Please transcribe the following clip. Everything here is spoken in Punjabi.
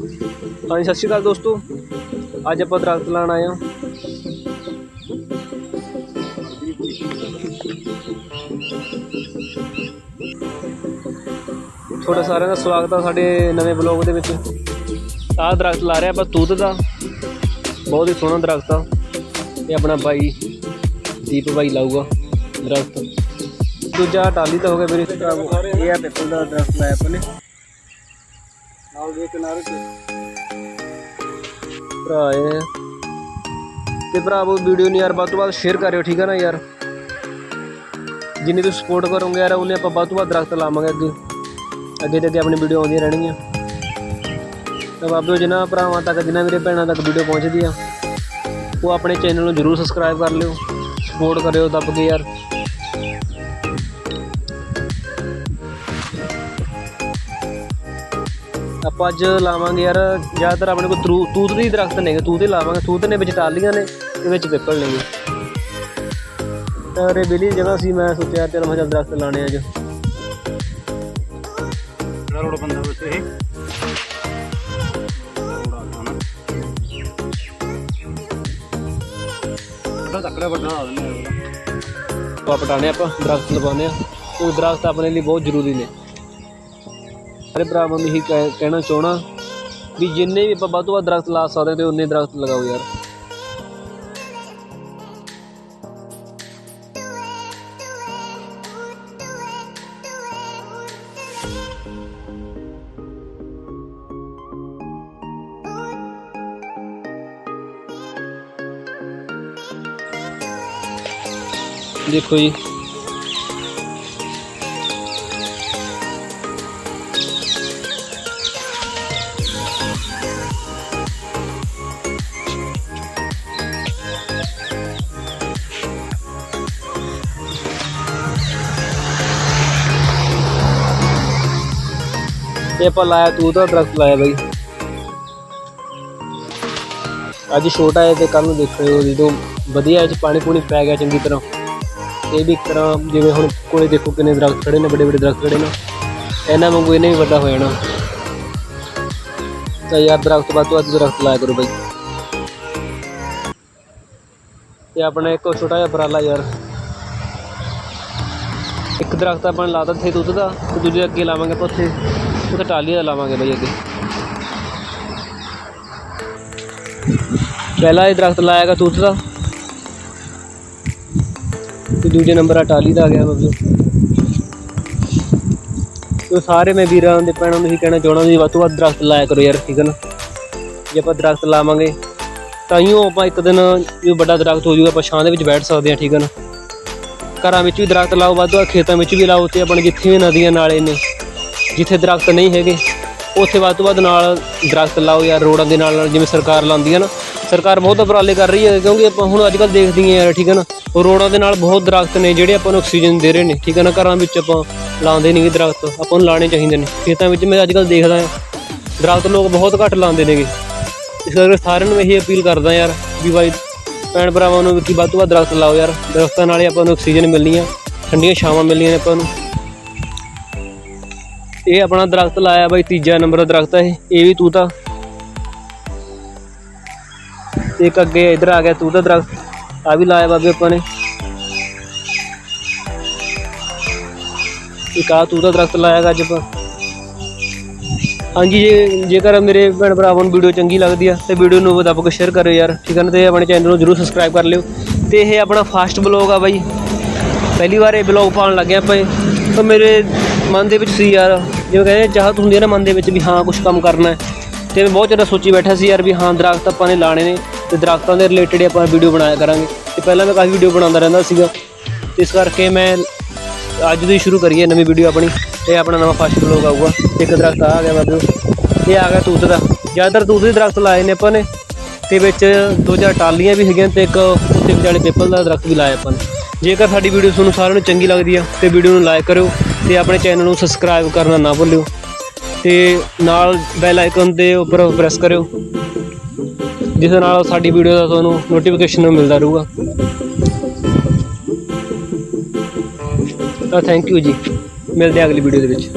ਹਾਂਜੀ, ਸਤਿ ਸ਼੍ਰੀ ਅਕਾਲ ਦੋਸਤੋ। ਅੱਜ ਆਪਾਂ ਦਰਖਤ ਲਾਣ ਆਏ ਹਾਂ। ਤੁਹਾਡਾ ਸਾਰਿਆਂ ਦਾ ਸਵਾਗਤ ਆ ਸਾਡੇ ਨਵੇਂ ਬਲੌਗ ਦੇ ਵਿੱਚ। ਆਹ ਦਰਖਤ ਲਾ ਰਿਹਾ ਆਪਾਂ ਤੂਤ ਦਾ। ਬਹੁਤ ਹੀ ਸੋਹਣਾ ਦਰਖਤ ਆ। ਇਹ ਆਪਣਾ ਬਾਈ ਦੀਪ ਬਾਈ ਲਾਊਗਾ ਦਰਖਤ। ਦੂਜਾ ਟਾਲੀ ਤਾਂ ਹੋ ਗਿਆ ਮੇਰੇ ਇਹ ਆ ਪਿੱਪਲ ਦਾ ਦਰਖਤ ਲਾਇਆ ਆਪਾਂ ਨੇ। ਨਾਲ ਦੇ ਕਿਨਾਰੇ ਤੇ। ਭਰਾ ਇਹ। ਤੇ ਭਰਾਵੋ ਵੀਡੀਓ ਨੂੰ ਯਾਰ ਵੱਧ ਤੋਂ ਵੱਧ ਸ਼ੇਅਰ ਕਰਿਓ, ਠੀਕ ਹੈ ਨਾ ਯਾਰ? ਜਿੰਨੀ ਤੁਸੀਂ ਸਪੋਰਟ ਕਰੋਗੇ ਯਾਰ, ਉਹਨੇ ਆਪਾਂ ਵੱਧ ਤੋਂ ਵੱਧ ਦਰਖਤ ਲਾਵਾਂਗੇ ਅੱਗੇ। ਅੱਗੇ ਤੇ ਅੱਗੇ ਆਪਣੀ ਵੀਡੀਓ ਆਉਂਦੀਆਂ ਰਹਿਣਗੀਆਂ। ਤਾਂ ਬਾਬਿਓ ਜਿਨ੍ਹਾਂ ਭਰਾਵਾਂ ਤੱਕ ਜਿਨ੍ਹਾਂ ਮੇਰੇ ਭੈਣਾਂ ਤੱਕ ਵੀਡੀਓ ਪਹੁੰਚਦੀ ਆ, ਉਹ ਆਪਣੇ ਚੈਨਲ ਨੂੰ ਜਰੂਰ ਸਬਸਕ੍ਰਾਈਬ ਕਰ ਲਿਓ। ਸਪੋਰਟ ਕਰਿਓ, ਦੱਬ ਕੇ ਯਾਰ। ਆਪਾਂ ਅੱਜ ਲਾਵਾਂਗੇ ਯਾਰ ਜ਼ਿਆਦਾਤਰ ਆਪਣੇ ਕੋਲ ਤਰੂ- ਤੂਤ ਦੇ ਦਰਖਤ ਨੇਗੇ ਤੂਤ ਹੀ ਲਾਵਾਂਗੇ। ਤੂਤ ਨੇ ਵਿੱਚ ਟਾਲੀਆਂ ਨੇ ਤੇ ਵਿੱਚ ਪਿੱਪਲ ਨੇਗੇ ਤਾਂ ਰੇ ਬਿਲੀ ਜਗ੍ਹਾ ਸੀ ਮੈਂ ਸੋਚਿਆ ਚਲ ਮੈਂ ਚੱਲ ਦਰਖਤ ਲਾਣੇ ਅੱਜ। ਕਿਹੜਾ ਰੋਡ ਬੰਦਾ ਵਿੱਚ ਇਹ? ਰੋਡ ਆ ਨਾ ਵੱਡਾ ਤੱਕੜਾ ਵੱਡਾ ਆ ਦਿੰਦੇ ਆਪਾਂ ਪਟਾਣੇ ਆਪਾਂ ਦਰਖਤ ਲਗਾਉਂਦੇ ਆ। ਉਹ ਦਰਖਤ ਆਪਣੇ ਲਈ ਬਹੁਤ ਜ਼ਰੂਰੀ ਨੇ। ਸਾਰੇ ਭਰਾਵਾਂ ਨੂੰ ਇਹੀ ਕਹਿ- ਕਹਿਣਾ ਚਾਹਣਾ ਵੀ ਜਿੰਨੇ ਵੀ ਆਪਾਂ ਵੱਧ ਤੋਂ ਵੱਧ ਦਰਖਤ ਲਾ ਸਕਦੇ ਤੇ ਉਨੇ ਦਰਖਤ ਲਗਾਓ ਯਾਰ। ਦੇਖੋ ਜੀ ਇਹ ਆਪਾਂ ਲਾਇਆ, ਤੂੰ ਦਾ ਦਰਖਤ ਲਾਇਆ ਬਾਈ। ਅੱਜ ਛੋਟਾ ਹੈ ਤੇ ਕੱਲ ਨੂੰ ਦੇਖਿਓ ਜਦੋਂ ਵਧੀਆ ਇਹ ਚ ਪਾਣੀ ਪੂਣੀ ਪੈ ਗਿਆ ਚੰਗੀ ਤਰ੍ਹਾਂ, ਇਹ ਵੀ ਇੱਕ ਤਰ੍ਹਾਂ ਜਿਵੇਂ ਹੁਣ ਕੋਲੇ ਦੇਖੋ ਕਿੰਨੇ ਦਰਖਤ ਖੜੇ ਨੇ ਵੱਡੇ ਵੱਡੇ ਦਰਖਤ ਖੜੇ ਨੇ। ਇਹਨਾਂ ਵਾਂਗੂ ਇਹਨੇ ਵੀ ਵੱਡਾ ਹੋ ਜਾਣਾ। ਤਾਂ ਯਾਰ ਦਰਖਤ ਵੱਧ ਤੋਂ ਅੱਜ ਦਰਖਤ ਲਾਇਆ ਕਰੋ ਬਾਈ। ਤੇ ਆਪਣਾ ਇੱਕ ਛੋਟਾ ਜਿਹਾ ਉਪਰਾਲਾ ਯਾਰ। ਇੱਕ ਦਰਖਤ ਆਪਾਂ ਨੇ ਲਾ ਦਿੱਤਾ ਦੁੱਧ ਦਾ, ਤੇ ਦੂਜੇ ਅੱਗੇ ਲਾਵਾਂਗੇ ਆਪਾਂ ਉੱਥੇ। ਉੱਥੇ ਟਾਲੀਆਂ ਦਾ ਲਾਵਾਂਗੇ ਬਾਈ ਅੱਗੇ। ਪਹਿਲਾ ਇਹ ਦਰਖਤ ਲਾਇਆਗਾ ਦੁੱਧ ਦਾ ਤੇ ਦੂਜੇ ਨੰਬਰ ਆ ਟਾਲੀ ਦਾ ਆ ਗਿਆ ਮਤਲਬ। ਤੇ ਸਾਰੇ ਮੈਂ ਵੀਰਾਂ ਦੇ ਭੈਣਾਂ ਨੂੰ ਹੀ ਕਹਿਣਾ ਚਾਹਣਾ ਵੀ ਵੱਧ ਤੋਂ ਵੱਧ ਦਰਖਤ ਲਾਇਆ ਕਰੋ ਯਾਰ, ਠੀਕ ਹੈ ਨਾ? ਜੇ ਆਪਾਂ ਦਰਖਤ ਲਾਵਾਂਗੇ, ਤਾਂ ਹੀ ਆਪਾਂ ਇੱਕ ਦਿਨ ਜੇ ਵੱਡਾ ਦਰਖਤ ਹੋ ਜਾਊਗਾ, ਆਪਾਂ ਛਾਂ ਦੇ ਵਿੱਚ ਬੈਠ ਸਕਦੇ ਹਾਂ, ਠੀਕ ਹੈ ਨਾ? ਘਰਾਂ ਵਿੱਚ ਵੀ ਦਰਖਤ ਲਾਓ, ਵੱਧ ਤੋਂ ਵੱਧ ਖੇਤਾਂ ਵਿੱਚ ਵੀ ਲਾਓ, ਤੇ ਆਪਣੇ ਜਿੱਥੇ ਵੀ ਨਦੀਆਂ, ਨਾਲੇ ਨੇ ਜਿੱਥੇ ਦਰਖਤ ਨਹੀਂ ਹੈਗੇ, ਉੱਥੇ ਵੱਧ ਤੋਂ ਵੱਧ ਨਾਲ ਦਰਖਤ ਲਾਓ ਯਾਰ ਰੋਡਾਂ ਦੇ ਨਾਲ ਨਾਲ ਜਿਵੇਂ ਸਰਕਾਰ ਲਾਉਂਦੀ ਹੈ ਨਾ, ਸਰਕਾਰ ਬਹੁਤ ਉਪਰਾਲੇ ਕਰ ਰਹੀ ਹੈ ਕਿਉਂਕਿ ਆਪਾਂ ਹੁਣ ਅੱਜ ਕੱਲ੍ਹ ਦੇਖਦੇ ਹਾਂ ਯਾਰ ਠੀਕ ਹੈ ਨਾ ਰੋਡਾਂ ਦੇ ਨਾਲ ਬਹੁਤ ਦਰਖਤ ਨੇ ਜਿਹੜੇ ਆਪਾਂ ਨੂੰ ਆਕਸੀਜਨ ਦੇ ਰਹੇ ਨੇ, ਠੀਕ ਹੈ ਨਾ, ਘਰਾਂ ਵਿੱਚ ਆਪਾਂ ਲਾਉਂਦੇ ਨਹੀਂ ਦਰਖਤ, ਆਪਾਂ ਨੂੰ ਲਾਣੇ ਚਾਹੀਦੇ ਨੇ, ਖੇਤਾਂ ਵਿੱਚ ਮੈਂ ਅੱਜ ਕੱਲ੍ਹ ਦੇਖਦਾ ਹਾਂ, ਦਰਖਤ ਲੋਕ ਬਹੁਤ ਘੱਟ ਲਾਉਂਦੇ ਨੇਗੇ। ਇਸ ਕਰਕੇ ਸਾਰਿਆਂ ਨੂੰ ਇਹੀ ਅਪੀਲ ਕਰਦਾ ਯਾਰ ਵੀ ਬਾਈ, ਭੈਣ ਭਰਾਵਾਂ ਨੂੰ ਵੀ ਕਿ ਵੱਧ ਤੋਂ ਵੱਧ ਦਰਖਤ ਲਾਓ ਯਾਰ, ਦਰਖਤਾਂ ਹੀ ਆਪਾਂ ਨੂੰ ਆਕਸੀਜਨ ਮਿਲਣੀ ਆ, ਠੰਡੀਆਂ ਛਾਵਾਂ ਮਿਲਣੀਆਂ ਨੇ ਆਪਾਂ ਨੂੰ। ਇਹ ਆਪਣਾ ਦਰਖਤ ਲਾਇਆ ਬਾਈ, ਤੀਜਾ ਨੰਬਰ ਦਾ ਦਰਖਤ ਹੈ ਇਹ। ਵੀ ਤੂਤਾ ਤੇ। ਇੱਕ ਅੱਗੇ ਇਧਰ ਆ ਗਿਆ ਤੂਤਾ ਦਰਖਤ। ਆ ਵੀ ਲਾਇਆ ਬਾਬੇ ਆਪਾਂ ਨੇ। ਇੱਕ ਆ ਤੂਤਾ ਦਰਖਤ ਲਾਇਆ ਗਾ ਅੱਜ ਆਪਾਂ। ਹਾਂਜੀ, ਜੇ, ਜੇਕਰ ਮੇਰੇ ਭੈਣ ਭਰਾਵਾਂ ਨੂੰ ਵੀਡੀਓ ਚੰਗੀ ਲੱਗਦੀ ਆ, ਤੇ ਵੀਡੀਓ ਨੂੰ ਦੱਬ ਕੇ ਸ਼ੇਅਰ ਕਰਿਓ ਯਾਰ। ਠੀਕ ਹੈ ਨਾ? ਤੇ ਆਪਣੇ ਚੈਨਲ ਨੂੰ ਜਰੂਰ ਸਬਸਕ੍ਰਾਈਬ ਕਰ ਲਿਓ। ਤੇ ਇਹ ਆਪਣਾ ਫਾਸਟ ਬਲੌਗ ਆ ਬਾਈ। ਪਹਿਲੀ ਵਾਰ ਇਹ ਬਲੌਗ ਪਾਉਣ ਲੱਗੇ ਆਪਾਂ ਤਾਂ ਮੇਰੇ ਮਨ ਦੇ ਵਿੱਚ ਸੀ ਯਾਰ। ਜਿਵੇਂ ਕਹਿੰਦੇ ਚਾਹਤ ਹੁੰਦੀ ਹੈ ਨਾ ਮਨ ਦੇ ਵਿੱਚ ਵੀ ਹਾਂ ਕੁਝ ਕੰਮ ਕਰਨਾ ਹੈ। ਤੇ ਮੈਂ ਬਹੁਤ ਜ਼ਿਆਦਾ ਸੋਚੀ ਬੈਠਾ ਸੀ ਯਾਰ ਵੀ ਹਾਂ, ਦਰਖਤ ਆਪਾਂ ਨੇ ਲਾਣੇ ਨੇ ਤੇ ਦਰਖਤਾਂ ਦੇ ਰਿਲੇਟਡ ਆਪਾਂ ਵੀਡੀਓ ਬਣਾਇਆ ਕਰਾਂਗੇ। ਤੇ ਪਹਿਲਾਂ ਮੈਂ ਕਾਫੀ ਵੀਡੀਓ ਬਣਾਉਂਦਾ ਰਹਿੰਦਾ ਸੀਗਾ। ਇਸ ਕਰਕੇ ਮੈਂ ਅੱਜ ਤੋਂ ਹੀ ਸ਼ੁਰੂ ਕਰੀਏ ਨਵੀਂ ਵੀਡੀਓ ਆਪਣੀ ਇਹ ਆਪਣਾ ਨਵਾਂ ਫਸਟ ਬਲੌਗ ਆਊਗਾ। ਇੱਕ ਦਰਖਤ ਆ ਗਿਆ ਬਾਬੂ। ਇਹ ਆ ਗਿਆ ਤੂਤ ਦਾ। ਜ਼ਿਆਦਾਤਰ ਤੂਤ ਦੇ ਦਰਖਤ ਲਾਏ ਨੇ ਆਪਾਂ ਨੇ। ਤੇ ਵਿੱਚ ਦੋ ਚਾਰ ਟਾਲੀਆਂ ਵੀ ਹੈਗੀਆਂ ਤੇ ਇੱਕ ਉੱਤੇ ਵਿਚਾਲੇ ਪੇਪਲ ਦਾ ਦਰਖਤ ਵੀ ਲਾਇਆ ਆਪਾਂ ਨੇ। ਜੇਕਰ ਸਾਡੀ ਵੀਡੀਓ ਤੁਹਾਨੂੰ ਸਾਰਿਆਂ ਨੂੰ ਚੰਗੀ ਲੱਗਦੀ ਆ, ਤੇ ਵੀਡੀਓ ਨੂੰ ਲਾਈਕ ਕਰਿਓ। ਤੇ ਆਪਣੇ ਚੈਨਲ ਨੂੰ ਸਬਸਕ੍ਰਾਈਬ ਕਰਨਾ ਨਾ ਭੁੱਲਿਓ ਤੇ ਨਾਲ ਬੈਲ ਆਈਕਨ ਦੇ ਉੱਪਰ ਪ੍ਰੈਸ ਕਰਿਓ ਜਿਸ ਨਾਲ ਸਾਡੀ ਵੀਡੀਓ ਦਾ ਤੁਹਾਨੂੰ ਨੋਟੀਫਿਕੇਸ਼ਨ ਮਿਲਦਾ ਰਹੂਗਾ। ਤਾਂ ਥੈਂਕ ਯੂ ਜੀ। ਮਿਲਦੇ ਹਾਂ ਅਗਲੀ ਵੀਡੀਓ ਦੇ ਵਿੱਚ।